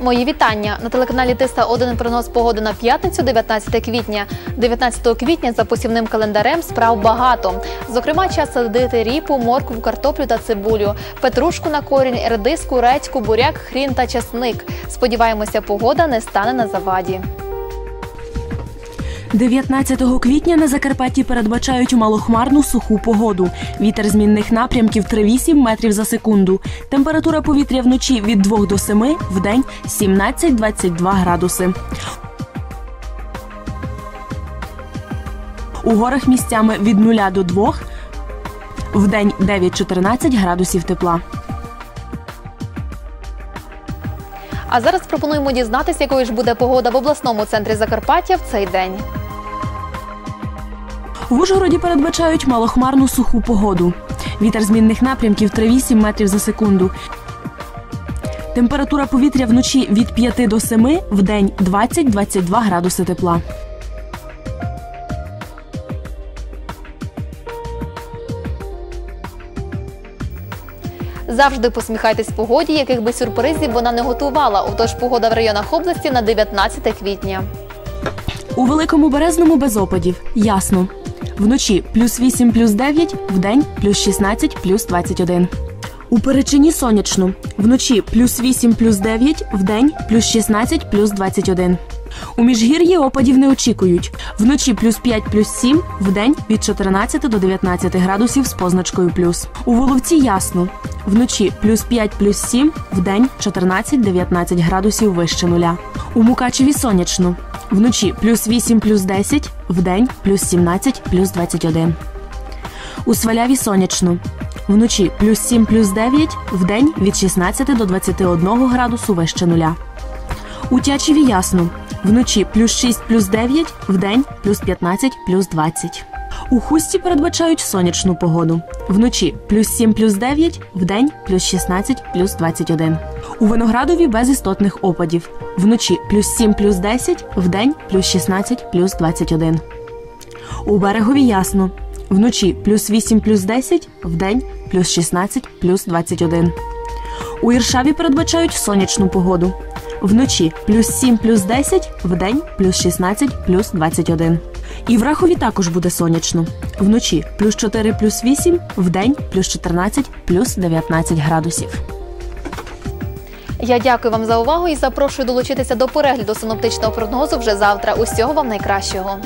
Мої вітання на телеканалі Тиста 1 прогноз погоди на п'ятницю, 19 квітня. 19 квітня за посівним календарем справ багато. Зокрема, час садити ріпу, моркву, картоплю та цибулю, петрушку на корінь, редиску, редьку, буряк, хрін та часник. Сподіваємося, погода не стане на заваді. 19 квітня на Закарпатті передбачають малохмарну суху погоду. Вітер змінних напрямків 3-8 метрів за секунду. Температура повітря вночі від 2 до 7, вдень 17-22 градуси. У горах місцями від 0 до 2, вдень 9-14 градусів тепла. А зараз пропонуємо дізнатися, якою ж буде погода в обласному центрі Закарпаття в цей день. В Ужгороді передбачають малохмарну суху погоду. Вітер змінних напрямків 3-8 метрів за секунду. Температура повітря вночі від 5 до 7, вдень 20-22 градуси тепла. Завжди посміхайтесь погоді, яких би сюрпризів вона не готувала. Отож, погода в районах області на 19 квітня. У великому березному без опадів. Ясно. Вночі плюс 8, плюс 9, вдень плюс 16, плюс 21. У Перечині сонячно. Вночі плюс 8, плюс 9, вдень плюс 16, плюс 21. У Міжгір'ї опадів не очікують. Вночі плюс 5, плюс 7, вдень від 14 до 19 градусів з позначкою плюс. У Воловці ясно. Вночі плюс 5, плюс 7, вдень 14-19 градусів вище нуля. У Мукачеві сонячно. Вночі плюс 8, плюс 10, вдень плюс 17, плюс 21. У Сваляві сонячно. Вночі плюс 7, плюс 9, вдень від 16 до 21 градусу вище нуля. У Тячеві ясно. Вночі плюс 6, плюс 9, вдень плюс 15, плюс 20. У Хусті передбачають сонячну погоду. Вночі плюс 7, плюс 9, вдень плюс 16, плюс 21. У Виноградові без істотних опадів. Вночі плюс 7, плюс 10, вдень плюс 16, плюс 21. У берегові ясно. Вночі плюс 8, плюс 10, вдень плюс 16, плюс 21. У Іршаві передбачають сонячну погоду. Вночі плюс 7, плюс 10, вдень плюс 16, плюс 21. І в Рахові також буде сонячно. Вночі плюс 4, плюс 8, вдень плюс 14, плюс 19 градусів. Я дякую вам за увагу і запрошую долучитися до перегляду синоптичного прогнозу вже завтра. Усього вам найкращого.